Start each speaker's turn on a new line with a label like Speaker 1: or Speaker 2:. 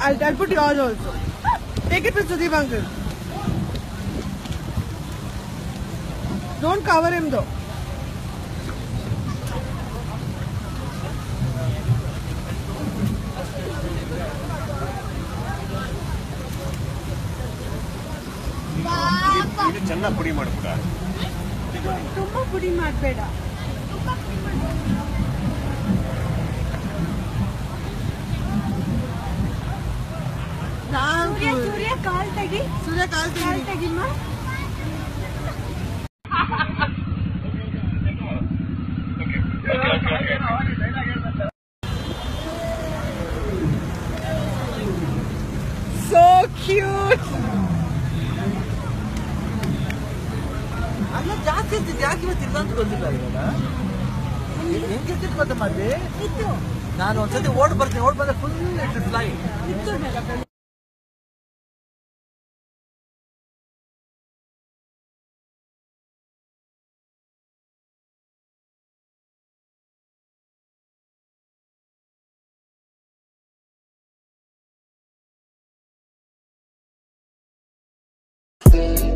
Speaker 1: I'll, I'll put yours also. Take it with Sudeep uncle. Don't cover him though.
Speaker 2: ಇದು ಚೆನ್ನಾಗಿ ಪುಡಿ ಮಾಡ್ಬಿಡ
Speaker 1: ತುಂಬಾ ಪುಡಿ ಮಾಡಬೇಡ
Speaker 3: ಕಾಲ್ ತೆಗಿ.
Speaker 1: ಸೂರ್ಯ ಕಾಲ್
Speaker 3: ಕಾಲ್ ಮ.
Speaker 1: So cute.
Speaker 4: ಅಲ್ಲ ಜಾಸ್ತಿ ಇರ್ತಿದ್ದು ಯಾಕೆ ಇವತ್ತು ಇಲ್ಲ ಅಂತ ಗೊತ್ತಿಲ್ಲ ಇವಾಗ? ಹೆಂಗೆ
Speaker 3: ಮತ್ತೆ
Speaker 4: ನಾನು ಒಂದ್ಸತಿ ಓಡ್ ಬರ್ತೀನಿ. ಓಡ್ ಬಂದ್ರೆ ಫುಲ್ ಇಟ್ಟು ಫ್ಲೈ
Speaker 5: Thank you.